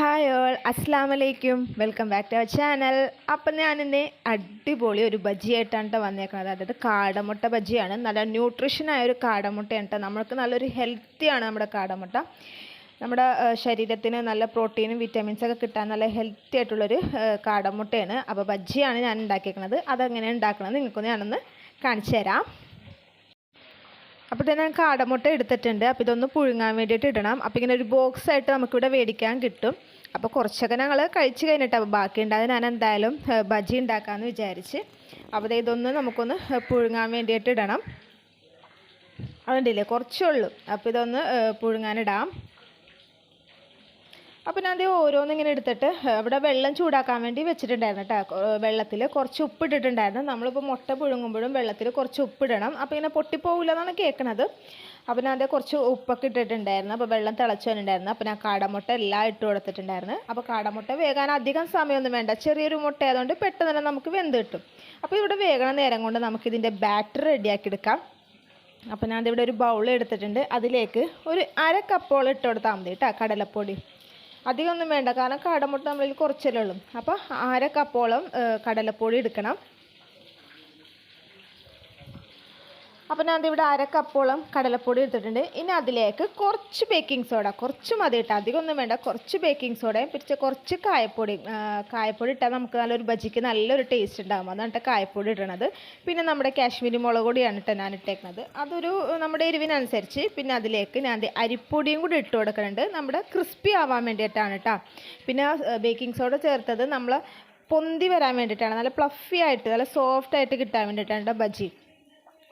Hi all അസ്സാം വലൈക്കും welcome back to our channel അപ്പം ഞാനിന്ന് അടിപൊളി ഒരു ബജിയായിട്ടാണ് കേട്ടോ വന്നേക്കുന്നത് അതായത് കാടമുട്ട ബജിയാണ്. നല്ല ന്യൂട്രീഷനായ ഒരു കാടമുട്ടയാണ് കേട്ടോ നമ്മൾക്ക് നല്ലൊരു ഹെൽത്തിയാണ് നമ്മുടെ കാടമുട്ട. നമ്മുടെ ശരീരത്തിന് നല്ല പ്രോട്ടീനും വിറ്റാമിൻസ് ഒക്കെ കിട്ടാൻ നല്ല ഹെൽത്തി ആയിട്ടുള്ളൊരു കാടമുട്ടയാണ്. അപ്പോൾ ബജിയാണ് ഞാൻ ഉണ്ടാക്കിയേക്കുന്നത് അതെങ്ങനെയാണ് ഉണ്ടാക്കുന്നത് നിങ്ങൾക്കൊന്ന് ഞാനൊന്ന് കാണിച്ചു തരാം അപ്പോൾ തന്നെ നമുക്ക് കാടമുട്ട എടുത്തിട്ടുണ്ട്. അപ്പോൾ ഇതൊന്ന് പുഴുങ്ങാൻ വേണ്ടിയിട്ട് ഇടണം. അപ്പോൾ ഇങ്ങനെ ഒരു ബോക്സ് ആയിട്ട് നമുക്കിവിടെ മേടിക്കാൻ കിട്ടും. അപ്പോൾ കുറച്ചൊക്കെ ഞങ്ങൾ കഴിച്ച് കഴിഞ്ഞിട്ട് അപ്പോൾ ബാക്കി ഉണ്ടായത് ഞാൻ എന്തായാലും ബജി ഉണ്ടാക്കാമെന്ന് വിചാരിച്ച്. അപ്പോൾ ഇതൊന്ന് നമുക്കൊന്ന് പുഴുങ്ങാൻ വേണ്ടിയിട്ട് ഇടണം. അതുണ്ടല്ലേ കുറച്ചേ ഉള്ളൂ. അപ്പോൾ ഇതൊന്ന് പുഴുങ്ങാനിടാം. അപ്പോൾ ഞാൻ ഓരോന്നിങ്ങനെ എടുത്തിട്ട് ഇവിടെ വെള്ളം ചൂടാക്കാൻ വേണ്ടി വെച്ചിട്ടുണ്ടായിരുന്നു കേട്ടോ വെള്ളത്തിൽ കുറച്ച് ഉപ്പിട്ടിട്ടുണ്ടായിരുന്നു നമ്മളിപ്പോൾ മുട്ട പുഴുങ്ങുമ്പോഴും വെള്ളത്തിൽ കുറച്ച് ഉപ്പിടണം അപ്പോൾ ഇങ്ങനെ പൊട്ടിപ്പോവില്ല എന്നാണ് കേൾക്കണത് അപ്പോൾ ഞാൻ കുറച്ച് ഉപ്പൊക്കെ ഇട്ടിട്ടുണ്ടായിരുന്നു. അപ്പോൾ വെള്ളം തിളച്ചു വന്നിട്ടുണ്ടായിരുന്നു. അപ്പോൾ ഞാൻ കാടമുട്ട എല്ലാം ഇട്ട് കൊടുത്തിട്ടുണ്ടായിരുന്നു. അപ്പോൾ കാടമുട്ട വേകാൻ അധികം സമയമൊന്നും വേണ്ട. ചെറിയൊരു മുട്ട ആയതുകൊണ്ട് പെട്ടെന്ന് തന്നെ നമുക്ക് വെന്ത് കിട്ടും. അപ്പോൾ ഇവിടെ വേകണ നേരം കൊണ്ട് നമുക്കിതിന്റെ ബാറ്റർ റെഡിയാക്കി എടുക്കാം. അപ്പോൾ ഞാൻ ഇവിടെ ഒരു ബൗൾ എടുത്തിട്ടുണ്ട്. അതിലേക്ക് ഒരു അര കപ്പോളം ഇട്ട് കൊടുത്താൽ മതി കേട്ടോ കടലപ്പൊടി. അധികമൊന്നും വേണ്ട. കാരണം കാടമുട്ട നമ്മളിൽ കുറച്ചല്ലേ ഉള്ളൂ. അപ്പോൾ അര കപ്പോളം കടലപ്പൊടി എടുക്കണം? അപ്പോൾ ഞാൻ ഇവിടെ അര കപ്പോളം കടലപ്പൊടി എടുത്തിട്ടുണ്ട്. ഇനി അതിലേക്ക് കുറച്ച് ബേക്കിംഗ് സോഡ കുറച്ച് മതി കേട്ടോ. അധികമൊന്നും വേണ്ട. കുറച്ച് ബേക്കിംഗ് സോഡയും പിടിച്ച കുറച്ച് കായപ്പൊടി കായപ്പൊടി ഇട്ടാൽ നമുക്ക് നല്ലൊരു ബജിക്ക് നല്ലൊരു ടേസ്റ്റ് ഉണ്ടാകും അതാണ് കായപ്പൊടി ഇടണത്. പിന്നെ നമ്മുടെ കാശ്മീരി മുളക് പൊടിയാണ് കേട്ടോ ഞാൻ ഇട്ടേക്കുന്നത് അതൊരു നമ്മുടെ എരിവിനനുസരിച്ച് പിന്നെ അതിലേക്ക് ഞാൻ അരിപ്പൊടിയും കൂടി ഇട്ട് കൊടുക്കുന്നുണ്ട് നമ്മുടെ ക്രിസ്പി ആവാൻ വേണ്ടിയിട്ടാണ് കേട്ടോ. പിന്നെ ബേക്കിംഗ് സോഡ ചേർത്തത് നമ്മൾ പൊന്തി വരാൻ വേണ്ടിയിട്ടാണ്. നല്ല പ്ലഫി ആയിട്ട് നല്ല സോഫ്റ്റ് ആയിട്ട് കിട്ടാൻ വേണ്ടിയിട്ടാണ് കേട്ടോ ബജി.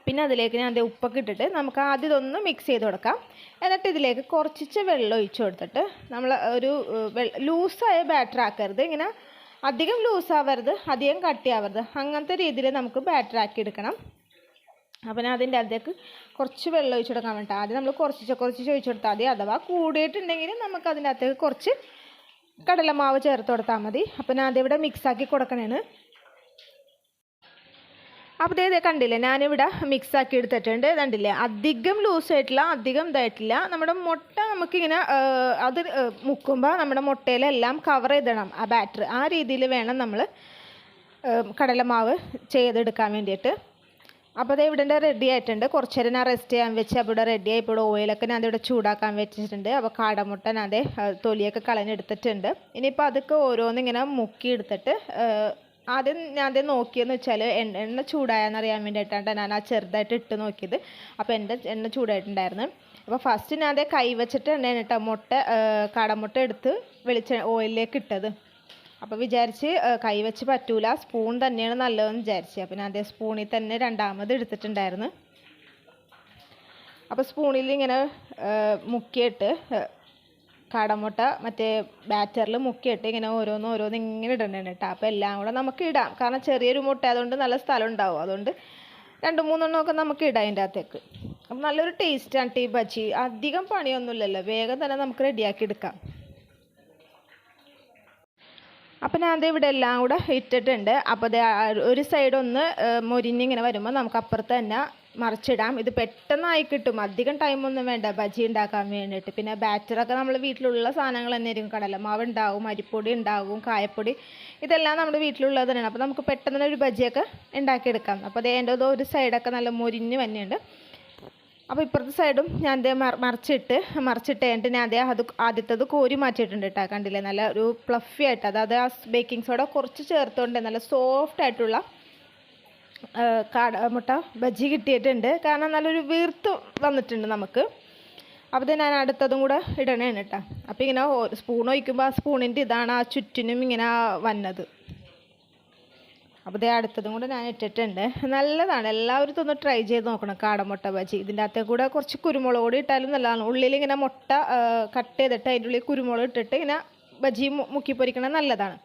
പിന്നെ അതിലേക്ക് ഞാൻ ദേ ഉപ്പൊക്കെ ഇട്ടിട്ട് നമുക്ക് ആദ്യം ഇതൊന്ന് മിക്സ് ചെയ്ത് കൊടുക്കാം. എന്നിട്ട് ഇതിലേക്ക് കുറച്ചിച്ച് വെള്ളം ഒഴിച്ചു കൊടുത്തിട്ട് നമ്മൾ ഒരു ലൂസായ ബാറ്റർ ആക്കരുത്. ഇങ്ങനെ അധികം ലൂസാവരുത് അധികം കട്ടിയാവരുത്. അങ്ങനത്തെ രീതിയിൽ നമുക്ക് ബാറ്റർ ആക്കി എടുക്കണം. അപ്പം ഞാൻ അതിന്റെ അതിലേക്ക് കുറച്ച് വെള്ളം ഒഴിച്ചു കൊടുക്കാൻ വേണ്ടി ആദ്യം നമ്മൾ കുറച്ച് കുറച്ച് ഒഴിച്ച് കൊടുത്താൽ മതി. അഥവാ കൂടിയിട്ടുണ്ടെങ്കിൽ നമുക്ക് അതിന്റെ അകത്തേക്ക് കുറച്ച് കടലമാവ് ചേർത്ത് കൊടുത്താൽ മതി. അപ്പം ഞാൻ അതിവിടെ മിക്സാക്കി കൊടുക്കണേണ്. അപ്പോൾ ഇതേ കണ്ടില്ലേ ഞാനിവിടെ മിക്സ് ആക്കി എടുത്തിട്ടുണ്ട്. കണ്ടില്ലേ അധികം ലൂസ് ആയിട്ടില്ല അധികം ഇതായിട്ടില്ല. നമ്മുടെ മുട്ട നമുക്കിങ്ങനെ അത് മുക്കുമ്പോൾ നമ്മുടെ മുട്ടയിലെല്ലാം കവർ ചെയ്തിടണം ആ ബാറ്റർ ആ രീതിയിൽ വേണം നമ്മൾ കടലമാവ് ചെയ്തെടുക്കാൻ വേണ്ടിയിട്ട്. അപ്പോൾ അത് ഇവിടെ റെഡി ആയിട്ടുണ്ട്. കുറച്ച് നേരം ഞാൻ റെസ്റ്റ് ചെയ്യാൻ വെച്ച് അപ്പോൾ ഇവിടെ റെഡി ആയി. ഇപ്പോൾ ഓയിലൊക്കെ ഞാൻ ഇവിടെ ചൂടാക്കാൻ വെച്ചിട്ടുണ്ട്. അപ്പോൾ കാടമുട്ട ഞാൻ അതേ തൊലിയൊക്കെ കളഞ്ഞെടുത്തിട്ടുണ്ട്. ഇനിയിപ്പോൾ അതൊക്കെ ഓരോന്നിങ്ങനെ മുക്കി എടുത്തിട്ട് ആദ്യം ഞാൻ ആദ്യം നോക്കിയെന്ന് വെച്ചാൽ എണ്ണ എണ്ണ ചൂടായെന്നറിയാൻ വേണ്ടിയിട്ടാണ് ഞാൻ ആ ചെറുതായിട്ട് ഇട്ട് നോക്കിയത്. അപ്പോൾ എന്റെ എണ്ണ ചൂടായിട്ടുണ്ടായിരുന്നു. അപ്പോൾ ഫസ്റ്റ് ഞാൻ അതേ കൈ എണ്ണയാണ് കേട്ടോ മുട്ട കടമുട്ട എടുത്ത് വെളിച്ച ഓയിലിലേക്ക് ഇട്ടത്. അപ്പോൾ വിചാരിച്ച് കൈ വെച്ച് പറ്റൂല. സ്പൂൺ തന്നെയാണ് നല്ലതെന്ന് വിചാരിച്ച്. അപ്പോൾ ഞാൻ അതേ സ്പൂണിൽ തന്നെ രണ്ടാമത് എടുത്തിട്ടുണ്ടായിരുന്നു. അപ്പോൾ സ്പൂണിൽ ഇങ്ങനെ മുക്കിയിട്ട് കാടമുട്ട മറ്റേ ബാറ്ററിൽ മുക്കിയിട്ട് ഇങ്ങനെ ഓരോന്ന് ഓരോന്ന് ഇങ്ങനെ ഇടണം കേട്ടോ അപ്പോൾ എല്ലാം കൂടെ നമുക്ക് ഇടാം. കാരണം ചെറിയൊരു മുട്ട അതുകൊണ്ട് നല്ല സ്ഥലം ഉണ്ടാവും അതുകൊണ്ട് രണ്ട് മൂന്നെണ്ണമൊക്കെ നമുക്ക് ഇടാം അതിന്റെ അകത്തേക്ക്. അപ്പം നല്ലൊരു ടേസ്റ്റാണ് ടീ ബജി അധികം പണിയൊന്നുമില്ലല്ലോ. വേഗം തന്നെ നമുക്ക് റെഡിയാക്കി എടുക്കാം. അപ്പം ഞാൻ ഇവിടെ എല്ലാം കൂടെ ഇട്ടിട്ടുണ്ട്. അപ്പോൾ ഒരു സൈഡ് ഒന്ന് മൊരിഞ്ഞിങ്ങനെ വരുമ്പോൾ നമുക്ക് അപ്പുറത്ത് തന്നെ മറിച്ചിടാം. ഇത് പെട്ടെന്നായി കിട്ടും. അധികം ടൈമൊന്നും വേണ്ട. ബജി ഉണ്ടാക്കാൻ വേണ്ടിയിട്ട്. പിന്നെ ബാറ്ററൊക്കെ നമ്മൾ വീട്ടിലുള്ള സാധനങ്ങൾ തന്നെ ആയിരിക്കും കടലമാവ് ഉണ്ടാവും അരിപ്പൊടി ഉണ്ടാവും കായപ്പൊടി. ഇതെല്ലാം നമ്മുടെ വീട്ടിലുള്ളത് തന്നെയാണ്. അപ്പോൾ നമുക്ക് പെട്ടെന്ന് തന്നെ ഒരു ബജിയൊക്കെ ഉണ്ടാക്കിയെടുക്കാം. അപ്പോൾ അതേ എന്റെ ഒരു സൈഡൊക്കെ നല്ല മുരിഞ്ഞ് തന്നെയുണ്ട് അപ്പോൾ ഇപ്പുറത്തെ സൈഡും ഞാൻ അതേ മറ മറിച്ചിട്ട് മറിച്ചിട്ട് കഴിഞ്ഞിട്ട് ഞാൻ അതേ അത് ആദ്യത്തത് കോരി മാറ്റിയിട്ടുണ്ട് കേട്ടോ. കണ്ടില്ലേ? നല്ല ഒരു പ്ലഫി ആയിട്ട്. അതായത് ആ ബേക്കിംഗ് സോഡ കുറച്ച് ചേർത്തുകൊണ്ട് നല്ല സോഫ്റ്റ് ആയിട്ടുള്ള കാട മുട്ട ബജി കിട്ടിയിട്ടുണ്ട്. കാരണം നല്ലൊരു വീർത്ത് വന്നിട്ടുണ്ട് നമുക്ക്. അപ്പോൾ ഞാൻ അടുത്തതും കൂടെ ഇടണേണ് കേട്ടോ അപ്പോൾ ഇങ്ങനെ സ്പൂൺ ഒഴിക്കുമ്പോൾ ആ സ്പൂണിന്റെ ഇതാണ് ആ ചുറ്റിനും ഇങ്ങനെ വന്നത്. അപ്പോൾ ഇതേ അടുത്തതും കൂടെ ഞാൻ ഇട്ടിട്ടുണ്ട്. നല്ലതാണ്. എല്ലാവരും ഇതൊന്ന് ട്രൈ ചെയ്ത് നോക്കണം കാടമുട്ട ബജി ഇതിന്റെ അകത്തെ കൂടെ കുറച്ച് കുരുമുളക് കൂടി ഇട്ടാലും നല്ലതാണ്. ഉള്ളിൽ ഇങ്ങനെ മുട്ട കട്ട് ചെയ്തിട്ട് അതിന്റെ ഉള്ളിൽ കുരുമുളക് ഇട്ടിട്ട് ഇങ്ങനെ ബജി മുക്കി പൊരിക്കണം നല്ലതാണ്.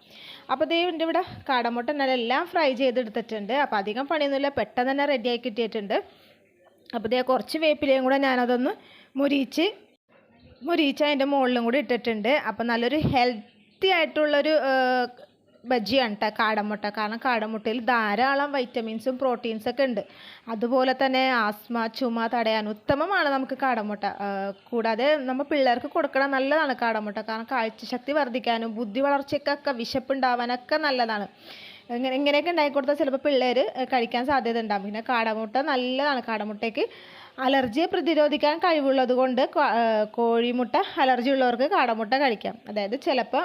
അപ്പോൾ ദേ എന്റെ ഇവിടെ കാടമുട്ട എല്ലാം ഫ്രൈ ചെയ്തെടുത്തിട്ടുണ്ട്. അപ്പോൾ അധികം പണിയൊന്നുമില്ല പെട്ടെന്ന് തന്നെ റെഡിയായി കിട്ടിയിട്ടുണ്ട്. അപ്പോൾ ദേ കുറച്ച് വേപ്പിലയും കൂടെ ഞാനതൊന്ന് മുരിച്ച് മുരിച്ച് അതിന്റെ മുകളിലും കൂടി ഇട്ടിട്ടുണ്ട്. അപ്പോൾ നല്ലൊരു ഹെൽത്തി ആയിട്ടുള്ളൊരു ബജിയാണ് കേട്ടോ കാടമുട്ട. കാരണം കാടമുട്ടയിൽ ധാരാളം വൈറ്റമിൻസും പ്രോട്ടീൻസ് ഒക്കെ ഉണ്ട്. അതുപോലെ തന്നെ ആസ്മ ചുമ തടയാൻ ഉത്തമമാണ് നമുക്ക് കാടമുട്ട. കൂടാതെ നമ്മൾ പിള്ളേർക്ക് കൊടുക്കണം നല്ലതാണ് കാടമുട്ട. കാരണം കാഴ്ചശക്തി വർദ്ധിക്കാനും ബുദ്ധി വളർച്ചയ്ക്കൊക്കെ വിശപ്പുണ്ടാവാനൊക്കെ നല്ലതാണ്. ഇങ്ങനെ ഇങ്ങനെയൊക്കെ ഉണ്ടാക്കി കൊടുത്താൽ ചിലപ്പോൾ പിള്ളേർ കഴിക്കാൻ സാധ്യത ഉണ്ടാകും പിന്നെ കാടമുട്ട നല്ലതാണ്. കാടമുട്ടയ്ക്ക് അലർജിയെ പ്രതിരോധിക്കാൻ കഴിവുള്ളത് കൊണ്ട് കോഴിമുട്ട അലർജി ഉള്ളവർക്ക് കാടമുട്ട കഴിക്കാം. അതായത് ചിലപ്പോൾ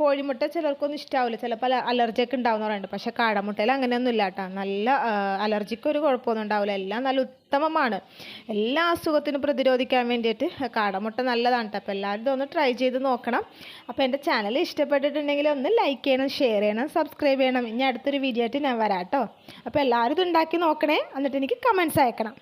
കോഴിമുട്ട ചിലർക്കൊന്നും ഇഷ്ടാവില്ല ചിലപ്പോൾ അലർജിയൊക്കെ അലർജി ഒക്കെ ഉണ്ടാവുന്ന പറയുന്നുണ്ട്. പക്ഷേ കാടമുട്ടയിൽ അങ്ങനെയൊന്നും ഇല്ല കേട്ടോ. നല്ല അലർജിക്ക് ഒരു കുഴപ്പമൊന്നും ഉണ്ടാവില്ല എല്ലാം നല്ല ഉത്തമമാണ്. എല്ലാ അസുഖത്തിനും പ്രതിരോധിക്കാൻ വേണ്ടിയിട്ട് കാടമുട്ട നല്ലതാണ് അപ്പോൾ എല്ലാവരും ഇതൊന്ന് ട്രൈ ചെയ്ത് നോക്കണം. അപ്പോൾ എന്റെ ചാനൽ ഇഷ്ടപ്പെട്ടിട്ടുണ്ടെങ്കിൽ ഒന്ന് ലൈക്ക് ചെയ്യണം ഷെയർ ചെയ്യണം സബ്സ്ക്രൈബ് ചെയ്യണം. ഇനി അടുത്തൊരു വീഡിയോ ആയിട്ട് ഞാൻ വരാം കേട്ടോ. അപ്പോൾ എല്ലാവരും ഇത് ഉണ്ടാക്കി നോക്കണേ. എന്നിട്ട് എനിക്ക് കമൻസ് അയക്കണം.